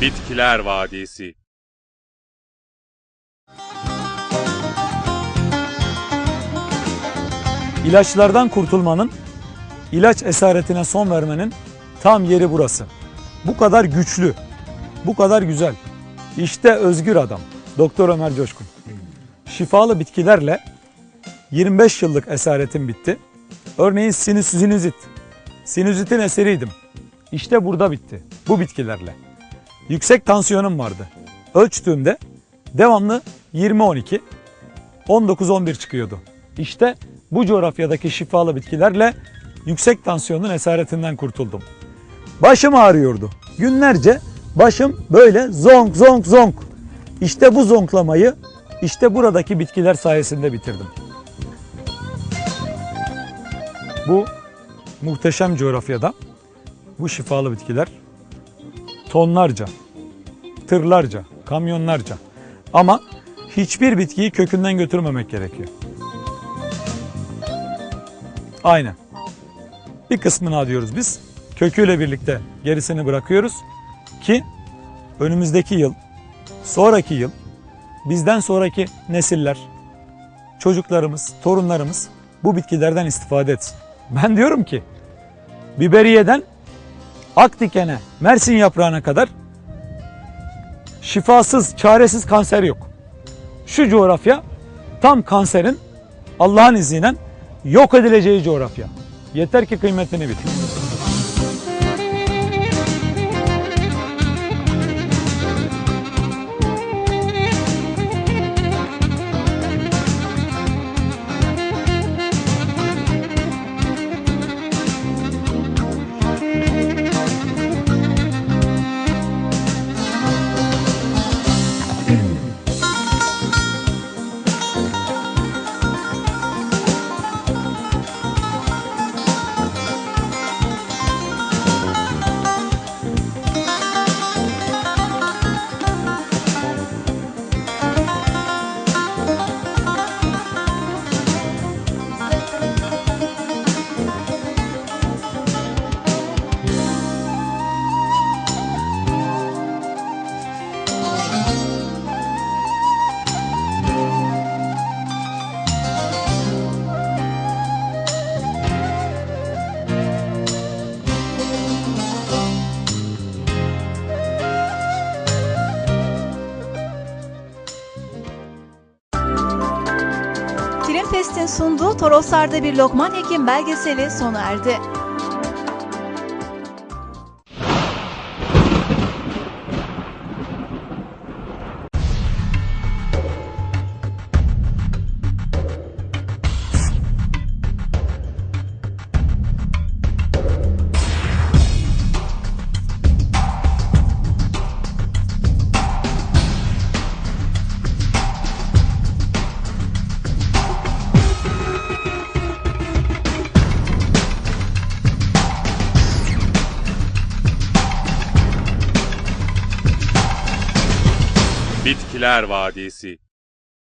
Bitkiler Vadisi İlaçlardan kurtulmanın, ilaç esaretine son vermenin tam yeri burası. Bu kadar güçlü, bu kadar güzel. İşte özgür adam, Doktor Ömer Coşkun. Şifalı bitkilerle 25 yıllık esaretim bitti. Örneğin sinüs, sinüzit. Sinüzitin eseriydim. İşte burada bitti, bu bitkilerle. Yüksek tansiyonum vardı. Ölçtüğümde devamlı 20-12, 19-11 çıkıyordu. İşte bu coğrafyadaki şifalı bitkilerle yüksek tansiyonun esaretinden kurtuldum. Başım ağrıyordu. Günlerce başım böyle zonk zonk zonk. İşte bu zonklamayı işte buradaki bitkiler sayesinde bitirdim. Bu muhteşem coğrafyada bu şifalı bitkiler tonlarca, tırlarca, kamyonlarca ama hiçbir bitkiyi kökünden götürmemek gerekiyor. Aynen. Bir kısmını alıyoruz biz. Köküyle birlikte gerisini bırakıyoruz ki önümüzdeki yıl, sonraki yıl bizden sonraki nesiller, çocuklarımız, torunlarımız bu bitkilerden istifade etsin. Ben diyorum ki biberiyeden akdikene, mersin yaprağına kadar şifasız, çaresiz kanser yok. Şu coğrafya tam kanserin Allah'ın izniyle yok edileceği coğrafya. Yeter ki kıymetini bil. Filmfest'in sunduğu Toroslar'da bir Lokman Hekim belgeseli sona erdi. Bitkiler Vadisi